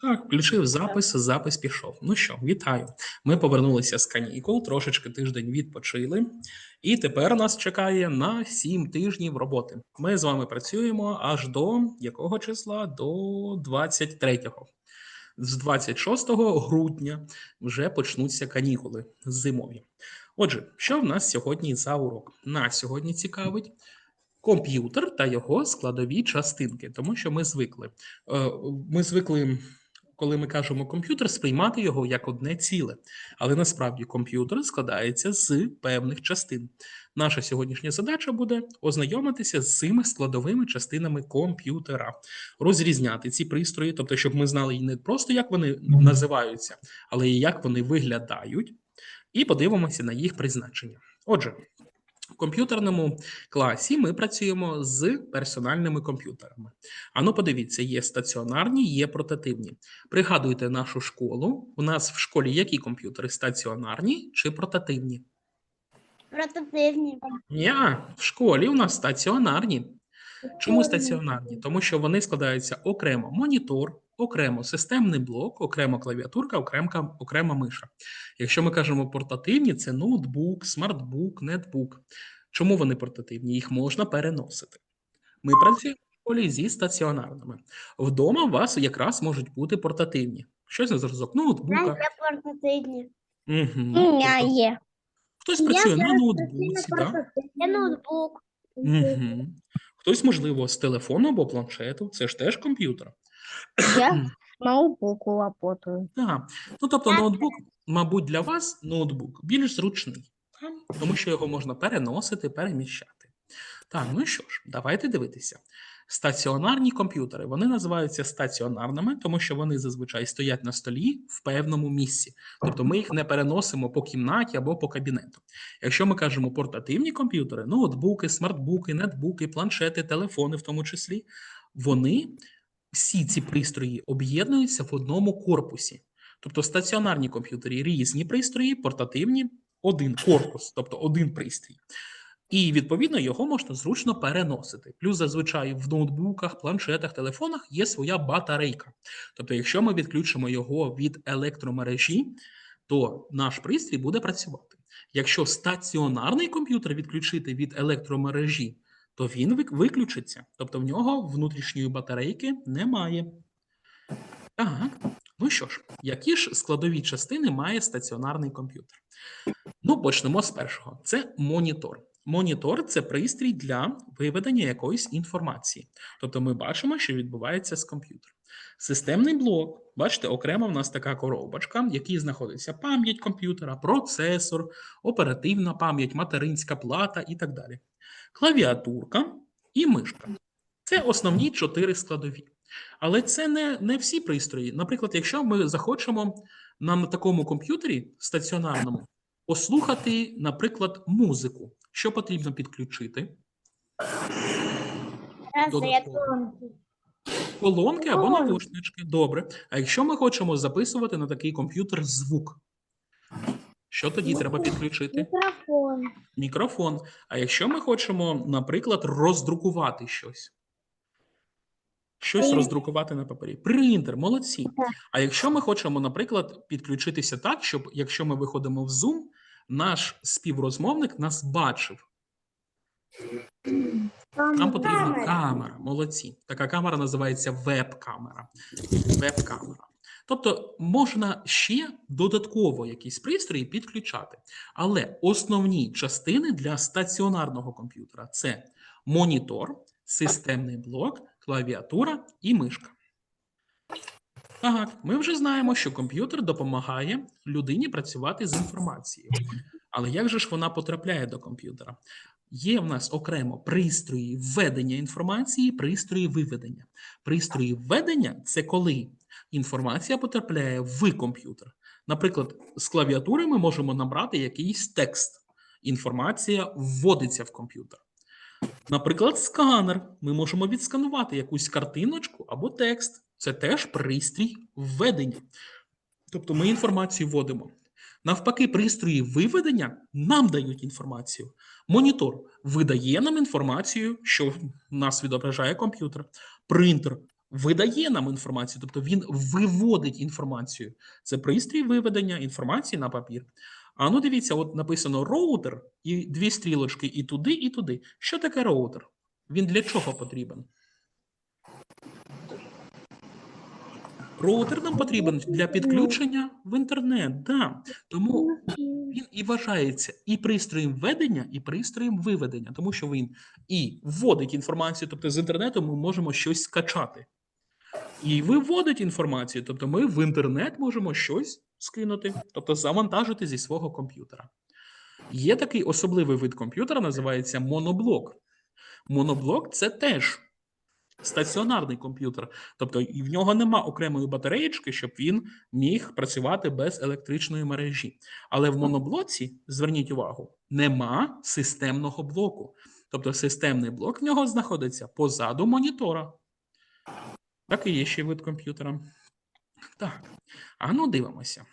Так, включив запис, запис пішов. Ну що, вітаю. Ми повернулися з канікул, трошечки тиждень відпочили, і тепер нас чекає на 7 тижнів роботи. Ми з вами працюємо аж до якого числа? До 23-го. З 26 грудня вже почнуться канікули зимові. Отже, що в нас сьогодні за урок? Нас сьогодні цікавить комп'ютер та його складові частинки, тому що ми звикли. Е, Ми звикли, коли ми кажемо комп'ютер, сприймати його як одне ціле. Але насправді комп'ютер складається з певних частин. Наша сьогоднішня задача буде ознайомитися з цими складовими частинами комп'ютера, розрізняти ці пристрої, тобто, щоб ми знали не просто як вони називаються, але і як вони виглядають, і подивимося на їх призначення. Отже, в комп'ютерному класі ми працюємо з персональними комп'ютерами. Ану, подивіться, є стаціонарні, є портативні. Пригадуйте нашу школу. У нас в школі які комп'ютери? Стаціонарні чи портативні? Портативні. Ні, в школі у нас стаціонарні. Чому стаціонарні? Тому що вони складаються окремо монітор, окремо системний блок, окремо клавіатурка, окремо, окрема миша. Якщо ми кажемо портативні, це ноутбук, смартбук, нетбук. Чому вони портативні? Їх можна переносити. Ми працюємо в школі зі стаціонарними. Вдома у вас якраз можуть бути портативні. Щось на зразок ноутбука. Портативні. Угу. У меня є. Хтось Я працює на ноутбуці, да? Є ноутбук. Угу. Хтось, можливо, з телефону або планшету, це ж теж комп'ютер. Я з ноутбуку работаю. Так. Ну, тобто, ноутбук, мабуть, для вас ноутбук більш зручний, тому що його можна переносити, переміщати. Так, ну що ж, давайте дивитися. Стаціонарні комп'ютери вони називаються стаціонарними, тому що вони зазвичай стоять на столі в певному місці. Тобто ми їх не переносимо по кімнаті або по кабінету. Якщо ми кажемо портативні комп'ютери, ноутбуки, смартбуки, нетбуки, планшети, телефони, в тому числі, вони всі ці пристрої об'єднуються в одному корпусі. Тобто стаціонарні комп'ютери різні пристрої, портативні один корпус, тобто один пристрій. І відповідно його можна зручно переносити. Плюс зазвичай в ноутбуках, планшетах, телефонах є своя батарейка. Тобто, якщо ми відключимо його від електромережі, то наш пристрій буде працювати. Якщо стаціонарний комп'ютер відключити від електромережі, то він виключиться. Тобто в нього внутрішньої батарейки немає. Так, ну що ж, які ж складові частини має стаціонарний комп'ютер? Ну, почнемо з першого. Це монітор. Монітор це пристрій для виведення якоїсь інформації. Тобто ми бачимо, що відбувається з комп'ютером. Системний блок, бачите, окремо в нас така коробочка, в якій знаходиться пам'ять комп'ютера, процесор, оперативна пам'ять, материнська плата і так далі. Клавіатурка і мишка. Це основні чотири складові. Але це не, не всі пристрої. Наприклад, якщо ми захочемо на такому комп'ютері стаціонарному послухати, наприклад, музику, що потрібно підключити? Додатково. Колонки або навушнички. Добре. А якщо ми хочемо записувати на такий комп'ютер звук, що тоді треба підключити? Мікрофон. Мікрофон. А якщо ми хочемо, наприклад, роздрукувати щось. Щось Принтер. роздрукувати на папері. Принтер, молодці. А якщо ми хочемо, наприклад, підключитися так, щоб якщо ми виходимо в Zoom, наш співрозмовник нас бачив. Нам потрібна камера. Молодці. Така камера називається веб-камера. Веб-камера. Тобто можна ще додатково якісь пристрої підключати. Але основні частини для стаціонарного комп'ютера це монітор, системний блок, клавіатура і мишка. Так, ми вже знаємо, що комп'ютер допомагає людині працювати з інформацією. Але як же ж вона потрапляє до комп'ютера? Є в нас окремо пристрої введення інформації, пристрої виведення. Пристрої введення це коли інформація потрапляє в комп'ютер. Наприклад, з клавіатури ми можемо набрати якийсь текст. Інформація вводиться в комп'ютер. Наприклад, сканер. Ми можемо відсканувати якусь картиночку або текст. Це теж пристрій введення. Тобто ми інформацію вводимо. Навпаки, пристрої виведення нам дають інформацію. Монітор видає нам інформацію, що нас відображає комп'ютер. Принтер видає нам інформацію, тобто він виводить інформацію. Це пристрій виведення інформації на папір. А ну дивіться, от написано роутер і дві стрілочки і туди, і туди. Що таке роутер? Він для чого потрібен? Роутер нам потрібен для підключення в інтернет. Да. Тому він і вважається і пристроєм введення, і пристроєм виведення, тому що він і вводить інформацію, тобто з інтернету ми можемо щось скачати. І виводить інформацію, тобто ми в інтернет можемо щось скинути, тобто завантажити зі свого комп'ютера. Є такий особливий вид комп'ютера, називається моноблок. Моноблок це теж стаціонарний комп'ютер, тобто і в нього нема окремої батареєчки, щоб він міг працювати без електричної мережі. Але в моноблоці, зверніть увагу, нема системного блоку. Тобто системний блок в нього знаходиться позаду монітора. Так і є ще вид комп'ютера. Так, а ну дивимося.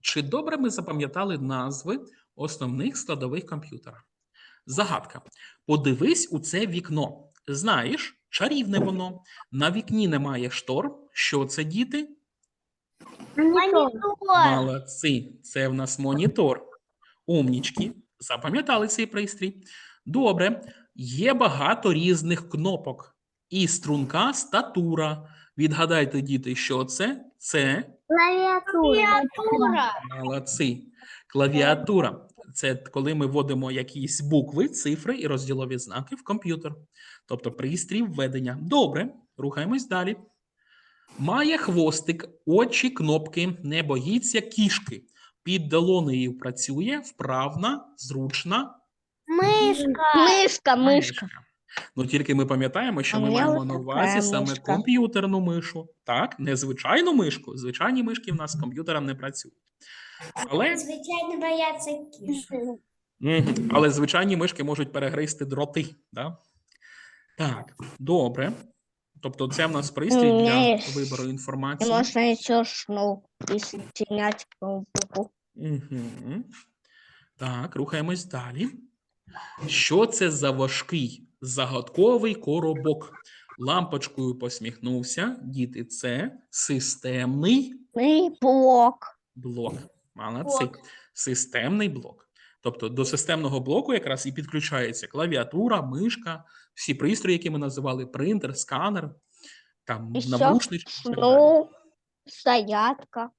Чи добре ми запам'ятали назви основних складових комп'ютера? Загадка. Подивись у це вікно. Знаєш, чарівне воно. На вікні немає штор. Що це, діти? Монітор. Молодці, це в нас монітор. Умнічки, запам'ятали цей пристрій. Добре, є багато різних кнопок. І струнка статура. Відгадайте, діти, що це? Це Клавіатура. молодці. Клавіатура. Це коли ми вводимо якісь букви, цифри і розділові знаки в комп'ютер. Тобто пристрій введення. Добре, рухаємось далі. Має хвостик, очі, кнопки, не боїться кішки. Під долонею працює, вправна, зручна Мишка. Мишка, мишка. Ну тільки ми пам'ятаємо, що А ми маємо на увазі саме мишка. комп'ютерну мишу. Так, не звичайну мишку. Звичайні мишки в нас з комп'ютером не працюють. Але, Звичайно, бояться кішки. Але звичайні мишки можуть перегризти дроти. Да? Так, добре. Тобто, це в нас пристрій для вибору інформації. можно еще шнур присоединять ноутбуку. Угу. Так, рухаємось далі. Що це за важкий загадковий коробок? Лампочкою посміхнувся. Діти, це системний блок. блок. Молодці. Блок. Системний блок. Тобто до системного блоку якраз і підключається клавіатура, мишка, всі пристрої, які ми називали принтер, сканер, там навушнички. Ну, стоятка.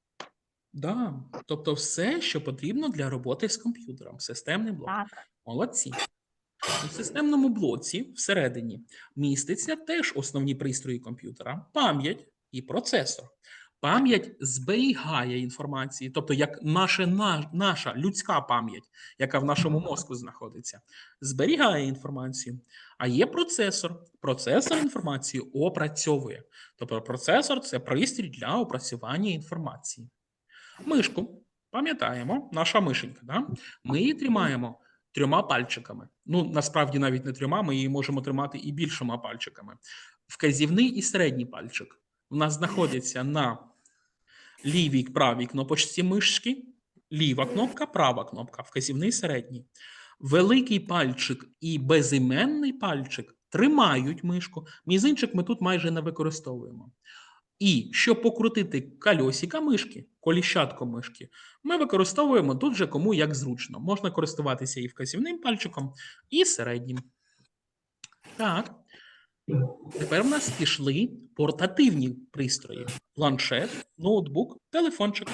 Да. Тобто все, що потрібно для роботи з комп'ютером. Системний блок. Так. Молодці. У системному блоці всередині міститься теж основні пристрої комп'ютера: пам'ять і процесор. Пам'ять зберігає інформацію, тобто як наше, на- наша людська пам'ять, яка в нашому мозку знаходиться, зберігає інформацію. А є процесор. Процесор інформацію опрацьовує. Тобто процесор це пристрій для опрацювання інформації. Мишку, пам'ятаємо, наша мишенька, да? ми її тримаємо трьома пальчиками. Ну, насправді навіть не трьома, ми її можемо тримати і більшома пальчиками. Вказівний і середній пальчик у нас знаходяться на лівій правій кнопочці мишки, ліва кнопка, права кнопка, вказівний середній. Великий пальчик і безіменний пальчик тримають мишку. Мізинчик ми тут майже не використовуємо. І щоб покрутити кольосика мишки, коліщатко мишки, ми використовуємо тут же кому як зручно. Можна користуватися і вказівним пальчиком, і середнім. Так. Тепер в нас пішли портативні пристрої: планшет, ноутбук, телефончик.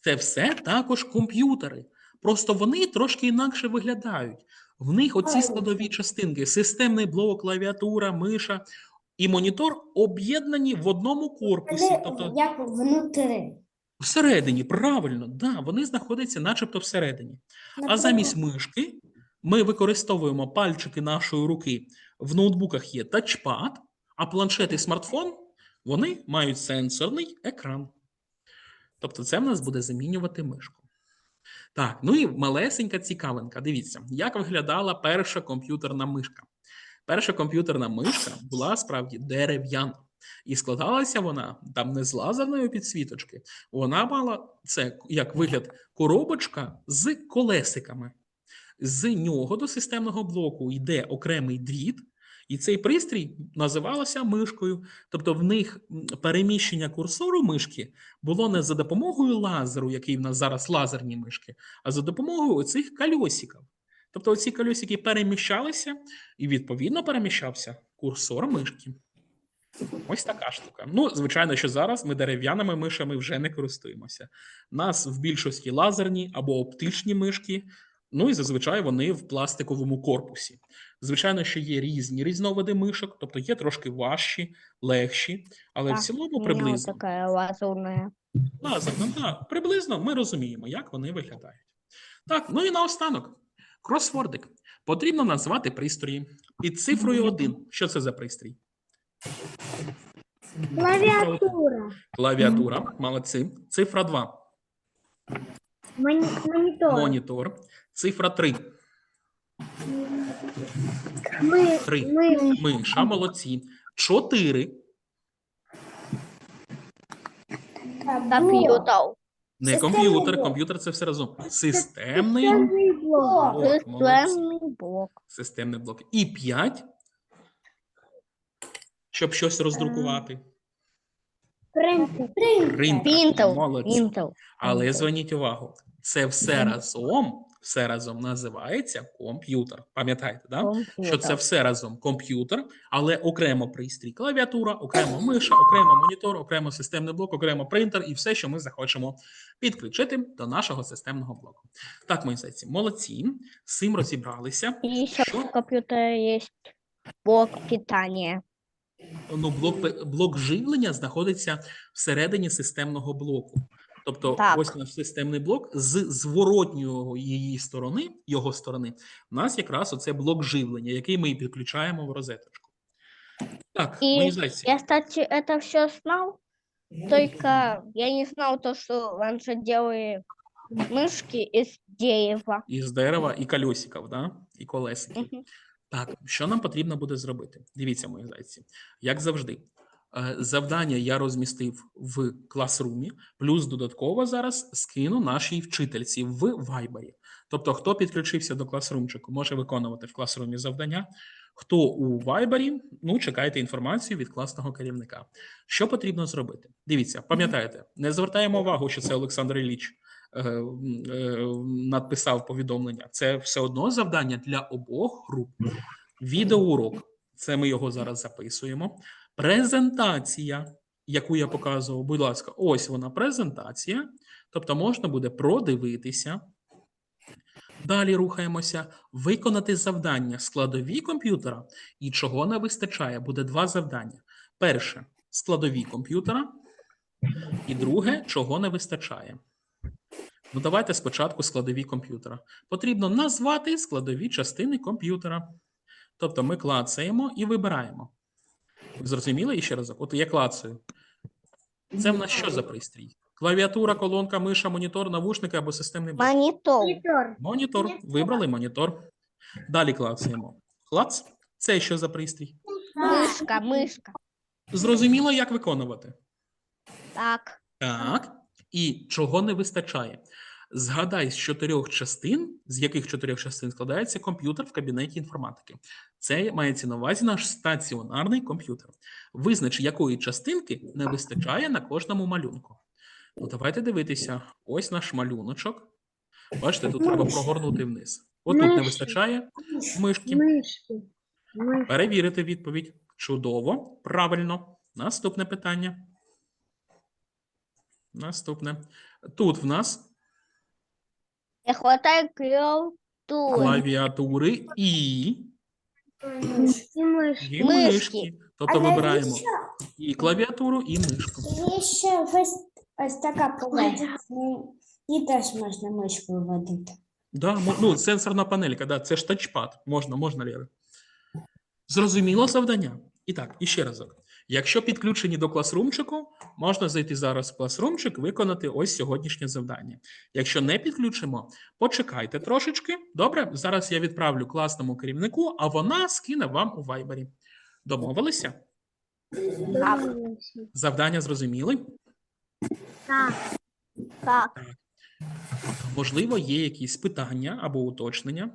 Це все також комп'ютери. Просто вони трошки інакше виглядають. В них оці складові частинки: системний блок, клавіатура, миша і монітор об'єднані в одному корпусі. Тобто Як внутри. всередині, правильно, да, вони знаходяться начебто всередині. А замість мишки ми використовуємо пальчики нашої руки. В ноутбуках є тачпад, а планшет і смартфон вони мають сенсорний екран. Тобто, це в нас буде замінювати мишку. Так, ну і малесенька цікавинка. Дивіться, як виглядала перша комп'ютерна мишка. Перша комп'ютерна мишка була справді дерев'яна. І складалася вона там не з лазерної підсвіточки, вона мала це як вигляд коробочка з колесиками. З нього до системного блоку йде окремий дріт, І цей пристрій називалося мишкою. Тобто в них переміщення курсору мишки було не за допомогою лазеру, який в нас зараз лазерні мишки, а за допомогою оцих кольосиків. Тобто оці кольосики переміщалися, і відповідно переміщався курсор мишки. Ось така штука. Ну, звичайно, що зараз ми дерев'яними мишами вже не користуємося. Нас в більшості лазерні або оптичні мишки, ну і зазвичай вони в пластиковому корпусі. Звичайно, що є різні різновиди мишок, тобто є трошки важчі, легші, але в цілому приблизно. такая лазурная. Лазерно, так, приблизно ми розуміємо, як вони виглядають. Так, ну і наостанок. Кросвордик. Потрібно назвати пристрої. Під цифрою 1. Що це за пристрій? Клавіатура. Клавіатура. Молодці. Цифра 2. Монітор. Монітор. Цифра 3. Ми, 3. ми, Миша. Молодці. 4. Компьютер. Не комп'ютер. Комп'ютер це все разом. Системний Системний блок. блок. Молодці. Системный блок. Системний блок. І 5. Щоб щось роздрукувати. Принтер. Принтер. Молодці. Пинтел. Але зверніть увагу, це все разом, все разом називається комп'ютер. Пам'ятаєте, да? що це все разом комп'ютер, але окремо пристрій, клавіатура, окремо миша, окремо монітор, окремо системний блок, окремо принтер і все, що ми захочемо підключити до нашого системного блоку. Так, мої зайці, молодці, з цим розібралися. И еще Что? в компьютере есть блок питания. Ну, блок, блок живлення знаходиться всередині системного блоку. Тобто, Так. ось наш системний блок з зворотньої її сторони, його сторони, у нас якраз оце блок живлення, який ми і підключаємо в розеточку. Так, І мої. Я, кстати, это все знал, только я не знал то, что раньше делали мышки из дерева. Із дерева і кольосиків, да? і колесиків. Мгм. Так, що нам потрібно буде зробити? Дивіться, мої зайці, як завжди. Е, Завдання я розмістив в класрумі, плюс додатково зараз скину нашій вчительці в Вайбері. Тобто, хто підключився до класрумчику, може виконувати в класрумі завдання. Хто у Вайбері, ну чекайте інформацію від класного керівника. Що потрібно зробити? Дивіться, пам'ятаєте, не звертаємо увагу, що це Олександр Ілліч е, е, надписав повідомлення. Це все одно завдання для обох груп. Відеоурок. Це ми його зараз записуємо. Презентація, яку я показував, будь ласка, ось вона презентація. Тобто можна буде продивитися. Далі рухаємося. Виконати завдання складові комп'ютера. І чого не вистачає, буде два завдання. Перше складові комп'ютера. І друге, чого не вистачає. Ну, давайте спочатку складові комп'ютера. Потрібно назвати складові частини комп'ютера. Тобто ми клацаємо і вибираємо. Зрозуміли І ще разок? От я клацаю. Це в нас що за пристрій? Клавіатура, колонка, миша, монітор, навушники або системний блок? Монитор. Монітор. Монітор. Вибрали монітор. Далі клацаємо. Клац. Це що за пристрій? Мышка, мышка. Зрозуміло, як виконувати. Так. Так. І чого не вистачає? Згадай з чотирьох частин, з яких чотирьох частин складається комп'ютер в кабінеті інформатики. Це мається на увазі наш стаціонарний комп'ютер. Визнач, якої частинки не вистачає на кожному малюнку. Ну, давайте дивитися. Ось наш малюночок. Бачите, тут треба прогорнути вниз. Отут не вистачає. Мишки. Перевірити відповідь. Чудово, правильно. Наступне питання. Наступне. Тут в нас Не хватает клавиатуры. клавіатури і, І мишки. і Мишки. мишки. Тобто А вибираємо навіщо? і клавіатуру, і мишку. Є ще ось, ось така панелька. І теж можна мишку вводити. Да, мо- ну, сенсорна панелька, да, це ж тачпад. Можна, можна, Лєра. Зрозуміло завдання. І так, і ще разок. Якщо підключені до класрумчику, можна зайти зараз в класрумчик, виконати ось сьогоднішнє завдання. Якщо не підключимо, почекайте трошечки. Добре, зараз я відправлю класному керівнику, а вона скине вам у вайбері. Домовилися? Так. Завдання зрозуміли? Так. Так. Можливо, є якісь питання або уточнення.